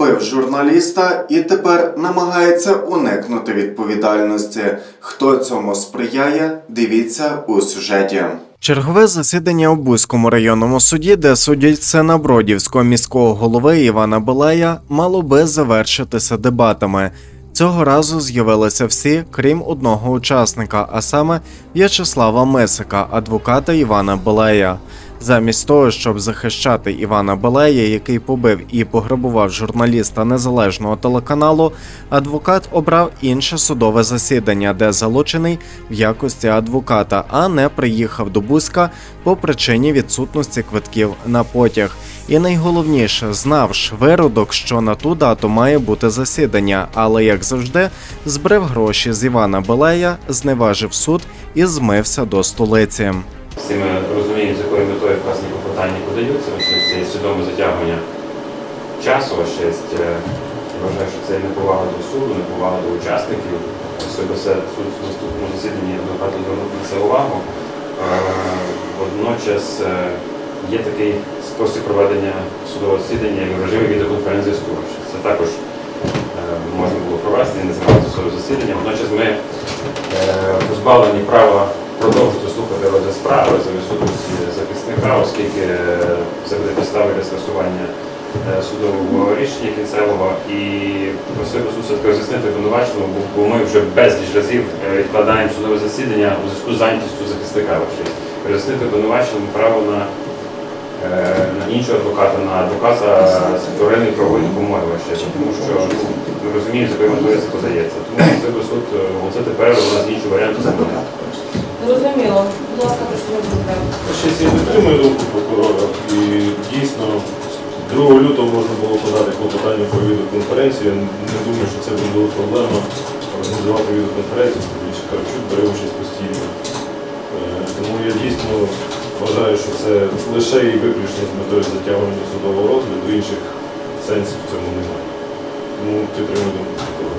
побив журналіста і тепер намагається уникнути відповідальності. Хто цьому сприяє? Дивіться у сюжеті. Чергове засідання у Бузькому районному суді, де судять сина Бродівського міського голови Івана Белея, мало би завершитися дебатами. Цього разу з'явилися всі, крім одного учасника, а саме В'ячеслава Мисика, адвоката Івана Белея. Замість того, щоб захищати Івана Белея, який побив і пограбував журналіста незалежного телеканалу, адвокат обрав інше судове засідання, де залучений в якості адвоката, а не приїхав до Бузька по причині відсутності квитків на потяг. І найголовніше, знав виродок, що на ту дату має бути засідання, але як завжди, збрив гроші з Івана Белея, зневажив суд і змився до столиці. Всі ми розуміємо, з якою метою вказані клопотання подаються, це є свідоме затягування часу, ще є, е, вважаю, що це неповага до суду, неповага до учасників. Особливо все суд в наступному засіданні адвокат звернув на це увагу. Е, Водночас е, є такий спосіб проведення судового засідання в режимі відеоконференц-зв'язку. Це також можна було провести і не займати судове засідання. Водночас ми позбавлені права продовжити слухати розгляд справи за відсутності захисника, оскільки це буде підстави для скасування е, судового рішення кінцевого. І просив суд роз'яснити обвинуваченому, бо- ми вже безліч разів е, відкладаємо судове засідання у зв'язку з зайнятістю захисника. Роз'яснити обвинуваченому право на, е, на іншого адвоката, на адвоката з вторинної правової допомоги ваше, тому що ну, ми розуміємо, з якою метою подається. Тому би суд е, оголосити перерву, у нас інші варіанти підтримую думку прокурора і дійсно 2 лютого можна було подати клопотання про відеоконференцію. Я не думаю, що це була проблема організувати відеоконференцію, що Карчук бере участь постійно. Е, Тому я дійсно вважаю, що це лише і виключно з метою затягування судового розгляду, інших сенсів в цьому немає. Тому підтримую думку прокурора.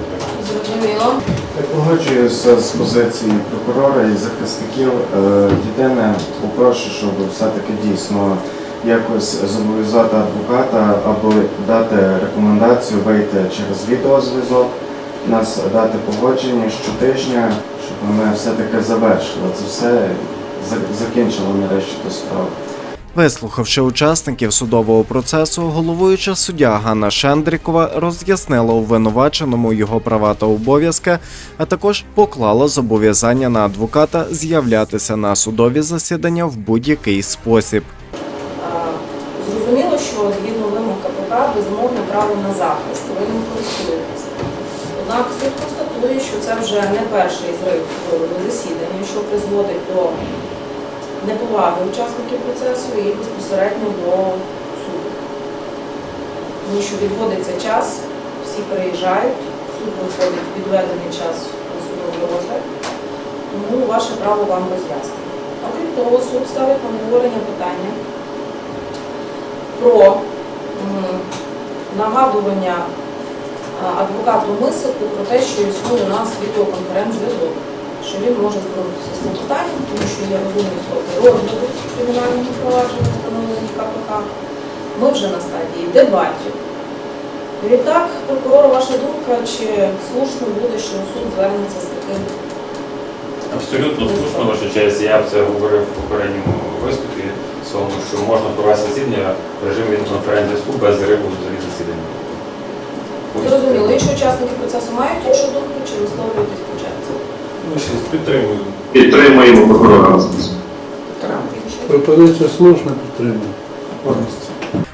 Я погоджуюся з позиції прокурора і захисників. Е, Єдине, попрошу, щоб все-таки дійсно якось зобов'язати адвоката або дати рекомендацію вийти через відеозв'язок, нас дати погодження щотижня, щоб ми все-таки завершили це все, за- закінчили нарешті ту справу. Вислухавши учасників судового процесу, головуюча суддя Ганна Шендрікова роз'яснила обвинуваченому його права та обов'язки, а також поклала зобов'язання на адвоката з'являтися на судові засідання в будь-який спосіб. Зрозуміло, що згідно вимог КПК безумовне право на захист, ви ним користуєтесь. Однак суд констатує, що це вже не перший зрив засідання, що призводить до неповаги учасників процесу і безпосередньо до суду. Тому що відводиться час, всі переїжджають, суд виходить відведений час на судовий розгляд, тому ваше право вам роз'яснено. Окрім того, суд ставить на обговорення питання про нагадування адвокату Мисику про те, що існує у нас відеоконференц-зв'язок, що він може звернутися з цим питанням, тому що є розумні строки розгляду кримінального провадження, встановлені КПК. Ми вже на стадії дебатів. Відтак, прокурор, ваша думка, чи слушно буде, що суд звернеться з таким Абсолютно слушно, ваша честь. Я це говорив в попередньому виступі своєму, що можна провести засідання в режимі відеоконференц-зв'язку без зриву взагалі засідання. Зрозуміло, інші учасники процесу мають іншу думку, чи висловлюєтесь по черзі? Ну, ще підтримую. Підтримуємо прокурора. Пропозиція слушна підтримана.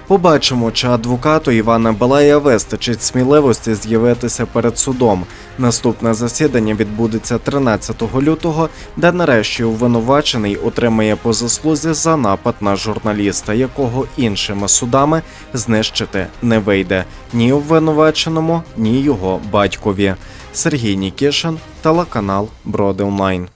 Побачимо, чи адвокату Івана Балея вистачить сміливості з'явитися перед судом. Наступне засідання відбудеться 13 лютого, де нарешті обвинувачений отримає по заслузі за напад на журналіста, якого іншими судами знищити не вийде ні обвинуваченому, ні його батькові. Сергій Нікішин, телеканал Броди Онлайн.